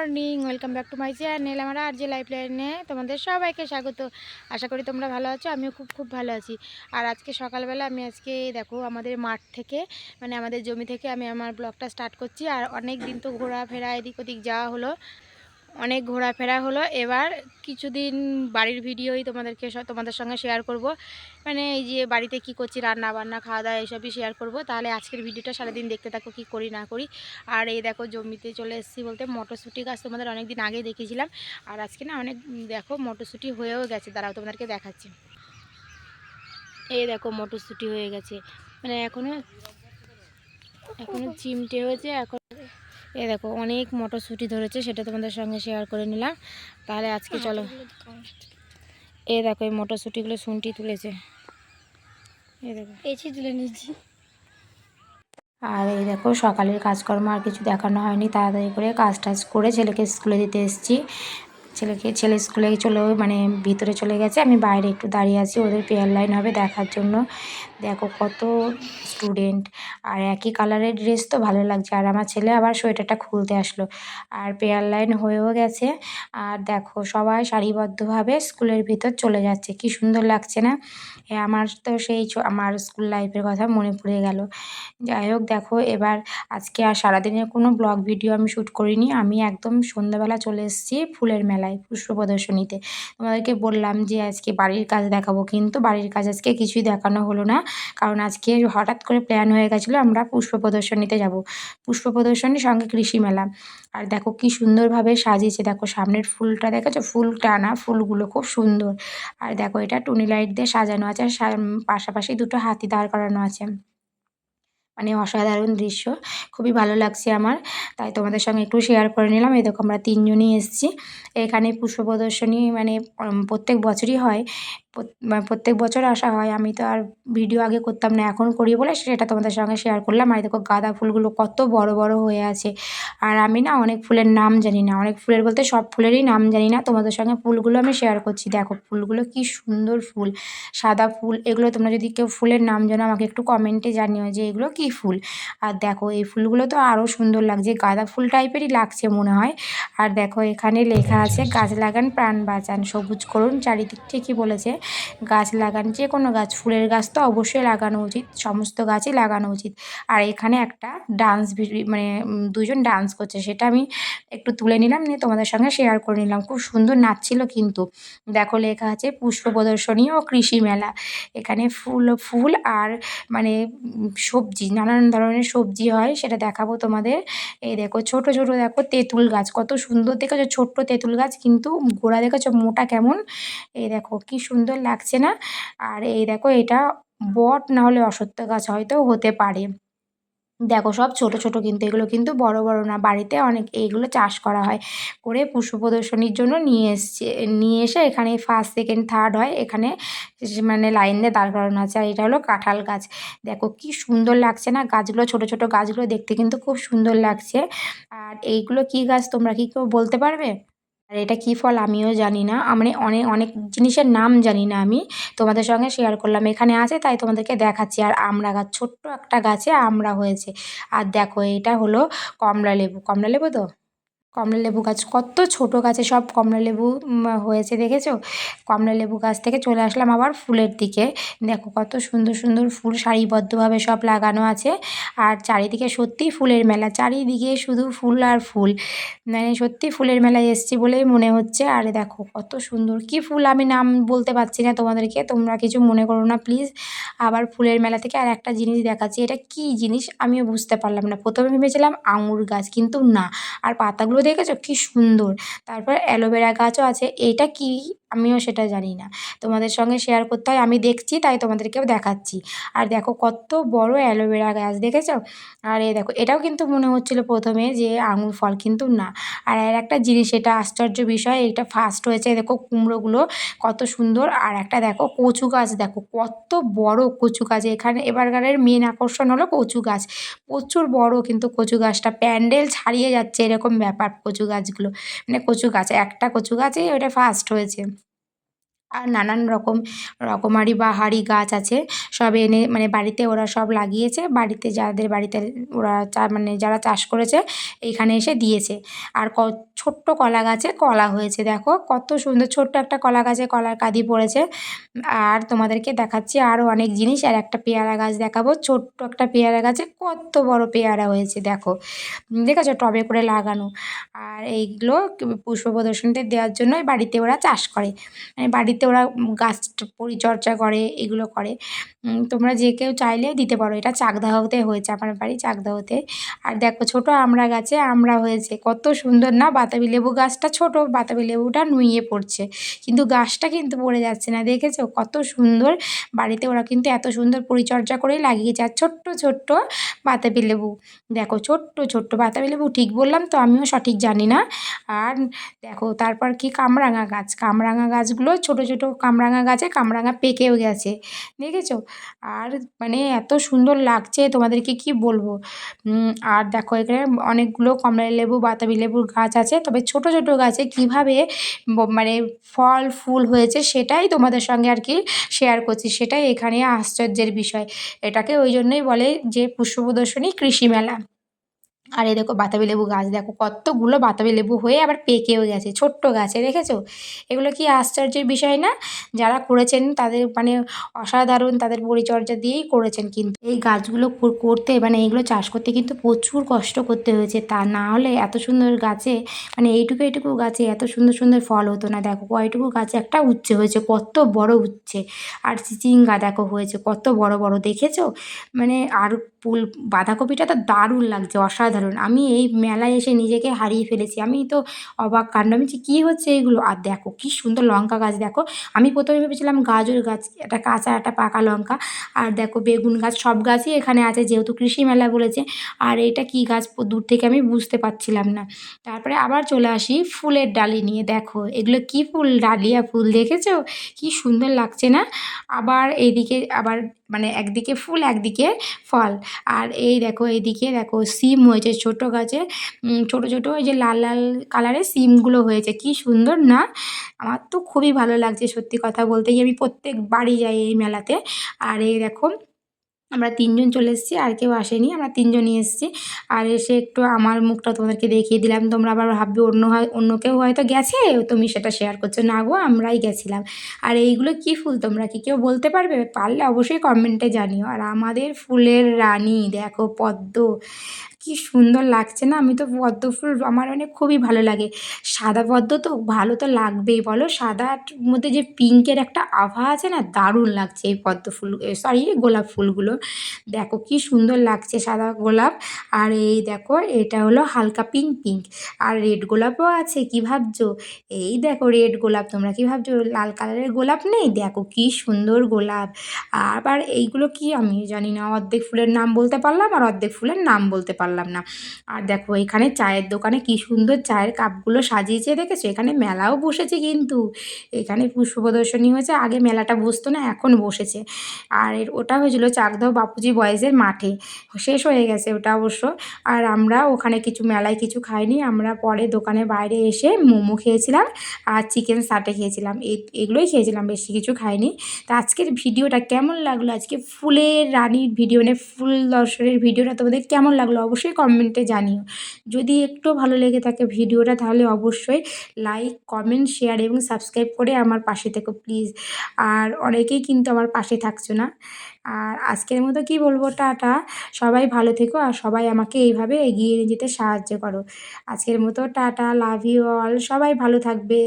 Welcome back to my channel, আমার আর যে লাইফ লাইনে তোমাদের সবাইকে স্বাগত। আশা করি তোমরা ভালো আছো, আমিও খুব খুব ভালো আছি। আর আজকে সকালবেলা আমি আজকে, দেখো, আমাদের মাঠ থেকে মানে আমাদের জমি থেকে আমি আমার ব্লগটা স্টার্ট করছি। আর অনেক দিন তো ঘোরাফেরা, এদিক ওদিক যাওয়া হলো। অনেক ঘোরাফেরা হলো। এবার কিছুদিন বাড়ির ভিডিওই তোমাদেরকে তোমাদের সঙ্গে শেয়ার করব। মানে এই যে বাড়িতে কি করছি রান্না বান্না খাওয়া দাওয়া এসবই শেয়ার করব। তাহলে আজকের ভিডিওটা সারাদিন দেখতে থাকো, কি করি না করি। আর এই দেখো জমিতে চলে এসেছি বলতে মটরশুঁটি গাছ তোমাদের অনেক দিন আগেই দেখিয়েছিলাম। আর আজকে না অনেক দেখো মটরশুঁটি হয়েও গেছে। দাঁড়াও তোমাদেরকে দেখাচ্ছি। এই দেখো মটরশুঁটি হয়ে গেছে। মানে এখনও এখনও চিমটে হয়েছে, এখন এই দেখো অনেক মটরশুঁটি ধরেছে সেটা তোমাদের সঙ্গে শেয়ার করে নিলাম। তাহলে আজকে চলো। এ দেখো এই মটরশুঁটিগুলো শুনটি তুলেছে। এ দেখো। তুলে নিয়েছি। আর এই দেখো সকালের কাজকর্ম আর কিছু দেখানো হয়নি। তাড়াতাড়ি করে কাজ টাজ করে ছেলেকে স্কুলে দিতে এসেছি। ছেলেকে, ছেলে স্কুলে চলে মানে ভিতরে চলে গেছে। আমি বাইরে একটু দাঁড়িয়ে আছি, ওদের পেয়ার লাইন হবে দেখার জন্য। দেখো কত স্টুডেন্ট আর একই কালারের ড্রেস তো ভালো লাগছে। আর আমার ছেলে আবার সোয়েটারটা খুলতে আসলো। আর পেয়ার লাইন হয়েও গেছে। আর দেখো সবাই সারিবদ্ধভাবে স্কুলের ভিতর চলে যাচ্ছে। কি সুন্দর লাগছে না? আমার তো সেই আমার স্কুল লাইফের কথা মনে পড়ে গেল। যাই হোক দেখো, এবার আজকে আর সারাদিনের কোনো ব্লগ ভিডিও আমি শ্যুট করিনি। আমি একদম সন্ধ্যাবেলা চলে এসেছি ফুলের মেলায়। পুষ্প প্রদর্শনীতে তোমাদেরকে বললাম যে আজকে বাড়ির কাজ দেখাবো, কিন্তু বাড়ির কাজ আজকে কিছুই দেখানো হলো না। কারণ আজকে হঠাৎ করে প্ল্যান হয়ে গেছিল আমরা পুষ্প প্রদর্শনীতে যাব। পুষ্প প্রদর্শনীর সঙ্গে কৃষি মেলা। আর দেখো কি সুন্দরভাবে সাজিয়েছে। দেখো সামনের ফুলটা দেখেছ? ফুল টানা ফুলগুলো খুব সুন্দর। আর দেখো এটা টুনি লাইট দিয়ে সাজানো আছে। আর পাশাপাশি দুটো হাতি দাঁড় করানো আছে। মানে অসাধারণ দৃশ্য। খুবই ভালো লাগছে আমার। তাই তোমাদের সঙ্গে একটু শেয়ার করে নিলাম। এই দেখো আমরা তিনজনই এসেছি। এখানে পুষ্প প্রদর্শনী মানে প্রত্যেক বছরই হয়। প্রত্যেক বছর আসা হয়। আমি তো আর ভিডিও আগে করতাম না, এখন করি বলে সেটা তোমাদের সঙ্গে শেয়ার করলাম। আর দেখো গাঁদা ফুলগুলো কত বড় বড় হয়ে আছে। আর আমি না অনেক ফুলের নাম জানি না। অনেক ফুলের বলতে সব ফুলেরই নাম জানি না। তোমাদের সঙ্গে ফুলগুলো আমি শেয়ার করছি। দেখো ফুলগুলো কি সুন্দর ফুল। সাদা ফুল, এগুলো তোমরা যদি কেউ ফুলের নাম জানো, আমাকে একটু কমেন্টে জানিও যে এগুলো কী ফুল। আর দেখো এই ফুলগুলো তো আরও সুন্দর লাগছে। গাঁদা ফুল টাইপেরই লাগছে মনে হয়। আর দেখো এখানে লেখা আছে, গাছ লাগান, প্রাণ বাঁচান। সবুজ করুন, চারিদিক ঠিকই বলেছে। গাছ লাগান, যে কোনো গাছ, ফুলের গাছ তো অবশ্যই লাগানো উচিত, সমস্ত গাছই লাগানো উচিত। আর এখানে একটা ডান্স মানে দুজন ডান্স করছে, সেটা আমি একটু তুলে নিলাম, নিয়ে তোমাদের সঙ্গে শেয়ার করে নিলাম। খুব সুন্দর নাচছিল কিন্তু। দেখো, লেখা আছে, পুষ্প প্রদর্শনী ও কৃষি মেলা। এখানে ফুল ফুল আর মানে সবজি, নানান ধরনের সবজি হয়, সেটা দেখাবো তোমাদের। এই দেখো, ছোট ছোট দেখো, তেঁতুল গাছ, কত সুন্দর। দেখেছ, ছোট্ট তেঁতুল গাছ, কিন্তু গোড়া দেখেছ, মোটা কেমন? এই দেখো, কি সুন্দর লাগছে না। আর এই দেখো, এটা বট না হলে অশ্বত্থ গাছ হয়তো হতে পারে। দেখো, সব ছোট ছোট কিন্তু, এগুলো কিন্তু বড় বড় না। বাড়িতে অনেক, এইগুলো চাষ করা হয় করে পুষ্প প্রদর্শনীর জন্য নিয়ে এসছে, নিয়ে এসে এখানে ফার্স্ট সেকেন্ড থার্ড হয়। এখানে মানে লাইন দিয়ে দাঁড় করানো আছে। আর এটা হলো কাঁঠাল গাছ। দেখো, কি সুন্দর লাগছে না? গাছগুলো, ছোট ছোট গাছগুলো দেখতে কিন্তু খুব সুন্দর লাগছে। আর এইগুলো কি গাছ, তোমরা কি কেউ বলতে পারবে? আর এটা কী ফল আমিও জানি না আমি অনেক অনেক জিনিসের নাম জানি না আমি। তোমাদের সঙ্গে শেয়ার করলাম। এখানে আছে, তাই তোমাদেরকে দেখাচ্ছি। আর আমড়া গাছ ছোট্ট একটা গাছে আমড়া হয়েছে। আর দেখো, এটা হলো কমলা লেবু। কমলা লেবু তো? কমলা লেবু গাছ, কত ছোট গাছে সব কমলা লেবু হয়েছে দেখেছ? কমলা লেবু গাছ থেকে চলে আসলাম আবার ফুলের দিকে। দেখো কত সুন্দর সুন্দর ফুল, সারিবদ্ধভাবে সব লাগানো আছে। আর চারিদিকে সত্যি ফুলের মেলা, চারিদিকে শুধু ফুল আর ফুল। মানে সত্যি ফুলের মেলায় এসেছি বলেই মনে হচ্ছে। আর দেখো কত সুন্দর, কি ফুল আমি নাম বলতে পারছি না তোমাদেরকে, তোমরা কিছু মনে করো না প্লিজ। আবার ফুলের মেলা থেকে আর একটা জিনিস দেখাচ্ছি, এটা কি জিনিস আমিও বুঝতে পারলাম না। প্রথমে ভেবেছিলাম আঙুর গাছ, কিন্তু না। আর পাতাগুলো দেখেছ? কি সুন্দর। তারপর অ্যালোভেরা গাছও আছে। এটা কি আমিও সেটা জানি না। তোমাদের সঙ্গে শেয়ার করতে হয়, আমি দেখছি, তাই তোমাদেরকেও দেখাচ্ছি। আর দেখো কত বড় অ্যালোভেরা গাছ, দেখেছ? আর এই দেখো, এটাও কিন্তু মনে হচ্ছিল প্রথমে যে আঙুর ফল কিন্তু না। আর এর একটা জিনিস, এটা আশ্চর্য বিষয়, এটা ফার্স্ট হয়েছে দেখো কুমড়োগুলো কত সুন্দর। আর একটা দেখো কচু গাছ, দেখো কত বড় কচু গাছ। এখানে এবারকারের মেন আকর্ষণ হলো কচু গাছ। প্রচুর বড় কিন্তু কচু গাছটা, প্যান্ডেল ছাড়িয়ে যাচ্ছে এরকম ব্যাপার কচু গাছগুলো। মানে কচু গাছ, একটা কচু গাছেই ওটা ফার্স্ট হয়েছে। আর নানান রকম, রকমারি বাহারি গাছ আছে। সব এনে মানে বাড়িতে ওরা সব লাগিয়েছে। বাড়িতে যাদের বাড়িতে ওরা চা মানে যারা চাষ করেছে এইখানে এসে দিয়েছে। আর ক, ছোট্ট কলা গাছে কলা হয়েছে, দেখো। কত সুন্দর, ছোট্ট একটা কলা গাছে কলার কাঁদি পড়েছে। আর তোমাদেরকে দেখাচ্ছি আরও অনেক জিনিস। আর একটা পেয়ারা গাছ দেখাবো। ছোট্ট একটা পেয়ারা গাছে কত বড় পেয়ারা হয়েছে, দেখো। দেখেছ? টবে করে লাগানো। আর এইগুলো পুষ্প প্রদর্শনীতে দেওয়ার জন্যই বাড়িতে ওরা চাষ করে। মানে বাড়িতে ওরা গাছ পরিচর্যা করে, এগুলো করে। তোমরা যে কেউ চাইলে দিতে পারো। এটা চাকদাহতে হয়েছে আমার বাড়ি চাকদাহতে। আর দেখো ছোট আমড়া গাছে আমড়া হয়েছে। কত সুন্দর না? বাতাবি লেবু গাছটা ছোট, বাতাবি লেবুটা নুইয়ে পড়ছে। কিন্তু গাছটা কিন্তু পড়ে যাচ্ছে না, দেখেছ? কত সুন্দর। বাড়িতে ওরা কিন্তু এত সুন্দর পরিচর্যা করেই লাগিয়েছে আর ছোট্ট ছোট্ট বাতাবি লেবু। দেখো, ছোট্ট ছোট্ট বাতাবি লেবু। ঠিক বললাম তো, আমিও সঠিক জানি না। আর দেখো, তারপর কি? কামরাঙা গাছ। কামরাঙা গাছগুলো ছোট ছোট কামরাঙা গাছে কামরাঙা পেকেও গেছে। দেখেছ? আর মানে এত সুন্দর লাগছে তোমাদেরকে কি বলব? আর দেখো এখানে অনেকগুলো কমলা লেবু বাতাবি লেবুর গাছ আছে। তবে ছোট ছোট গাছে কীভাবে মানে ফল, ফুল হয়েছে সেটাই তোমাদের সঙ্গে আর কি শেয়ার করছি। সেটাই এখানে আশ্চর্যের বিষয়। এটাকে ওই জন্যই বলে যে পুষ্প প্রদর্শনী কৃষি মেলা। আর এই দেখো বাতাবি লেবু গাছ, দেখো কতগুলো বাতাবি লেবু হয়ে আবার পেকেও গেছে, ছোট্ট গাছে, দেখেছ? এগুলো কি আশ্চর্যের বিষয় না? যারা করেছেন তাদের মানে অসাধারণ তাদের পরিচর্যা দিয়েই করেছেন কিন্তু। এই গাছগুলো করতে মানে এইগুলো চাষ করতে কিন্তু প্রচুর কষ্ট করতে হয়েছে, তা না হলে এত সুন্দর গাছে মানে এইটুকু এইটুকু গাছে এত সুন্দর সুন্দর ফল হতো না। দেখো কয়টুকু গাছে একটা উচ্ছে হয়েছে, কত বড় উচ্ছে। আর চিচিঙ্গা দেখো হয়েছে, কত বড় বড়, দেখেছ? মানে আর ফুল, বাঁধাকপিটা তো দারুণ লাগছে, অসাধারণ। আমি এই মেলায় এসে নিজেকে হারিয়ে ফেলেছি। আমি তো অবাক কাণ্ড। আমি কী হচ্ছে এইগুলো আর দেখো, কী সুন্দর লঙ্কা গাছ, দেখো। আমি প্রথমে ভেবেছিলাম গাজর গাছ, একটা কাঁচা, একটা পাকা লঙ্কা। আর দেখো, বেগুন গাছ, সব গাছই এখানে আছে, যেহেতু কৃষি মেলা বলেছে। আর এটা কী গাছ দূর থেকে আমি বুঝতে পারছিলাম না। তারপরে আবার চলে আসি ফুলের ডালি নিয়ে। দেখো, এগুলো কী ফুল? ডালিয়া ফুল, দেখেছ? কী সুন্দর লাগছে না? আবার এইদিকে আবার মানে একদিকে ফুল, একদিকে ফল। আর এই দেখো এইদিকে দেখো, সিম হয়েছে ছোট গাছে। ছোট ছোট, ওই যে লাল লাল কালারের সিমগুলো হয়েছে। কি সুন্দর না? আমার তো খুবই ভালো লাগছে সত্যি কথা বলতে গিয়ে। আমি প্রত্যেক বাড়ি যাই এই মেলাতে। আর এই দেখো আমরা তিনজন চলে এসেছি, আর কেউ আসেনি, আমরা তিনজনই এসেছি। আর এসে একটু আমার মুখটা তোমাদেরকে দেখিয়ে দিলাম। তোমরা আবার ভাববে অন্য হয়, অন্য কেউ হয়তো গেছে, তুমি সেটা শেয়ার করছ। না গো, আমরাই গেছিলাম। আর এইগুলো কি ফুল তোমরা কি কেউ বলতে পারবে? পারলে অবশ্যই কমেন্টে জানিও। আর আমাদের ফুলের রানী, দেখো পদ্ম। কি সুন্দর লাগছে না? আমি তো পদ্ম ফুল আমার মানে খুবই ভালো লাগে। সাদা পদ্ম তো ভালো তো লাগবেই বলো। সাদার মধ্যে যে পিঙ্কের একটা আভা আছে না, দারুণ লাগছে এই পদ্ম ফুল সরি গোলাপ ফুলগুলো। দেখো কি সুন্দর লাগছে সাদা গোলাপ। আর এই দেখো, এটা হলো হালকা পিঙ্ক পিঙ্ক। আর রেড গোলাপও আছে, কি ভাবছ? এই দেখো রেড গোলাপ, তোমরা কি ভাবছ? লাল কালারের গোলাপ নেই? দেখো কি সুন্দর গোলাপ। আবার এইগুলো কি আমি জানি না, অর্ধেক ফুলের নাম বলতে পারলাম আর অর্ধেক ফুলের নাম বলতে পারলাম। না। আর দেখো, এখানে চায়ের দোকানে কি সুন্দর চায়ের কাপগুলো সাজিয়েছে দেখেছ? এখানে মেলাও বসেছে কিন্তু। এখানে পুষ্প প্রদর্শনী হয়েছে, আগে মেলাটা বসতো না, এখন বসেছে। আর ওটা হয়েছিল চাকদাহ বাপুজি বয়েজের মাঠে। শেষ হয়ে গেছে ওটা অবশ্য। আর আমরা ওখানে কিছু মেলায় কিছু খাইনি, আমরা পরে দোকানে বাইরে এসে মোমো খেয়েছিলাম আর চিকেন সাটে খেয়েছিলাম। এগুলোই খেয়েছিলাম, বেশি কিছু খাইনি। তা আজকের ভিডিওটা কেমন লাগল? আজকে ফুলের রানীর ভিডিও মানে ফুল দর্শনের ভিডিওটা তোমাদের কেমন লাগল? অবশ্যই কমেন্টে জানিও। যদি একটু ভালো লেগে থাকে ভিডিওটা, তাহলে অবশ্যই লাইক কমেন্ট শেয়ার এবং সাবস্ক্রাইব করে আমার পাশে থেকো প্লিজ আর অনেকেই কিন্তু আমার পাশে থাকছো না। আর আজকের মতো কি বলব, টাটা। সবাই ভালো থেকো আর সবাই আমাকে এইভাবে এগিয়ে নিয়ে যেতে সাহায্য করো। আজকের মতো টাটা লাভ ইউ অল সবাই ভালো থাকবে।